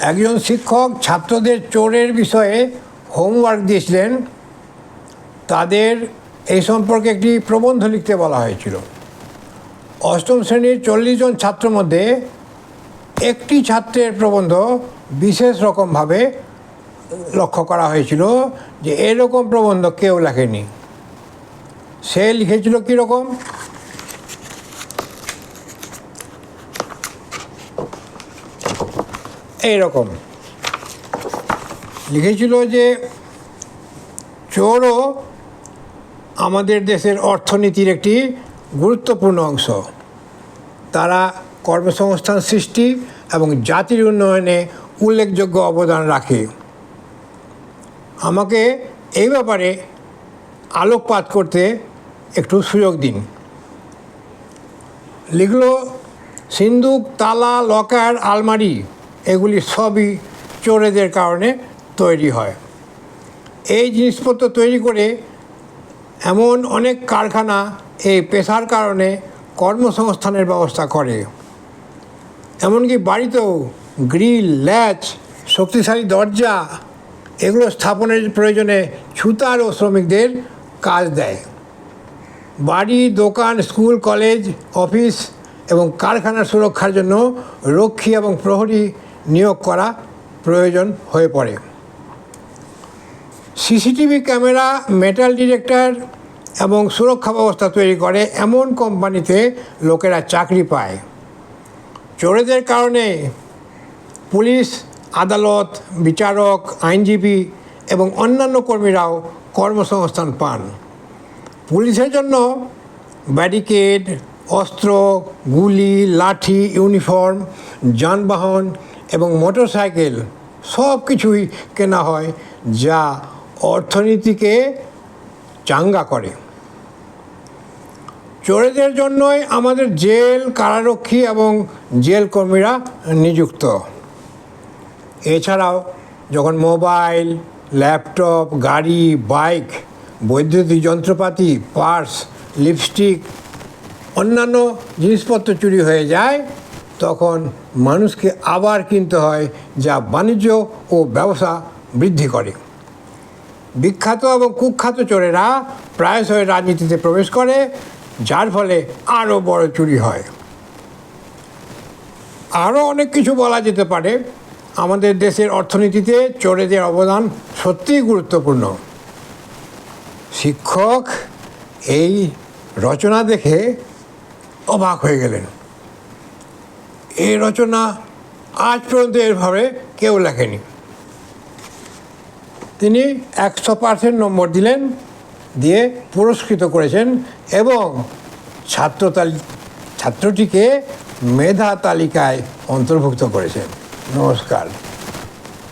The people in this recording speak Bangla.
একজন শিক্ষক ছাত্রদের চোরের বিষয়ে হোমওয়ার্ক দিয়েছিলেন। তাদের এই সম্পর্কে একটি প্রবন্ধ লিখতে বলা হয়েছিল। অষ্টম শ্রেণির চল্লিশ জন ছাত্রের মধ্যে একটি ছাত্রের প্রবন্ধ বিশেষ রকমভাবে লক্ষ্য করা হয়েছিল যে এরকম প্রবন্ধ কেউ লেখেনি। সে লিখেছিল কীরকম? এইরকম। লিখেছিল যে, চোরও আমাদের দেশের অর্থনীতির একটি গুরুত্বপূর্ণ অংশ। তারা কর্মসংস্থান সৃষ্টি এবং জাতির উন্নয়নে উল্লেখযোগ্য অবদান রাখে। আমাকে এই ব্যাপারে আলোকপাত করতে একটু সুযোগ দিন। লিখল, সিন্ধুক, তালা, লকার, আলমারি এগুলি সবই চোরেদের কারণে তৈরি হয়। এই জিনিসপত্র তৈরি করে এমন অনেক কারখানা এই পেশার কারণে কর্মসংস্থানের ব্যবস্থা করে। এমনকি বাড়িতেও গ্রিল, ল্যাচ, শক্তিশালী দরজা এগুলো স্থাপনের প্রয়োজনে ছুতার ও শ্রমিকদের কাজ দেয়। বাড়ি, দোকান, স্কুল, কলেজ, অফিস এবং কারখানার সুরক্ষার জন্য রক্ষী এবং প্রহরী নিয়োগ করা প্রয়োজন হয়ে পড়ে। সিসিটিভি ক্যামেরা, মেটাল ডিটেক্টর এবং সুরক্ষা ব্যবস্থা তৈরি করে এমন কোম্পানিতে লোকেরা চাকরি পায়। চোরেদের কারণে পুলিশ, আদালত, বিচারক, আইনজীবী এবং অন্যান্য কর্মীরাও কর্মসংস্থান পান। পুলিশের জন্য ব্যারিকেড, অস্ত্র, গুলি, লাঠি, ইউনিফর্ম, যানবাহন এবং মোটর সাইকেল সব কিছুই কেনা হয় যা অর্থনীতিকে চাঙ্গা করে। চোরেদের জন্যই আমাদের জেল, কারারক্ষী এবং জেল কর্মীরা নিযুক্ত। এছাড়াও যখন মোবাইল, ল্যাপটপ, গাড়ি, বাইক, বৈদ্যুতিক যন্ত্রপাতি, পার্স, লিপস্টিক, অন্যান্য জিনিসপত্র চুরি হয়ে যায় তখন মানুষকে আবার কিনতে হয় যা বাণিজ্য ও ব্যবসা বৃদ্ধি করে। বিখ্যাত এবং কুখ্যাত চোরেরা প্রায়শই রাজনীতিতে প্রবেশ করে, যার ফলে আরও বড় চুরি হয়। আরও অনেক কিছু বলা যেতে পারে। আমাদের দেশের অর্থনীতিতে চোরেদের অবদান সত্যিই গুরুত্বপূর্ণ। শিক্ষক এই রচনা দেখে অবাক হয়ে গেলেন। এই রচনা আজ পর্যন্ত এভাবে কেউ লেখেনি। তিনি একশো পার্সেন্ট নম্বর দিলেন, দিয়ে পুরস্কৃত করেছেন এবং ছাত্র ছাত্রটিকে মেধা তালিকায় অন্তর্ভুক্ত করেছেন। নমস্কার।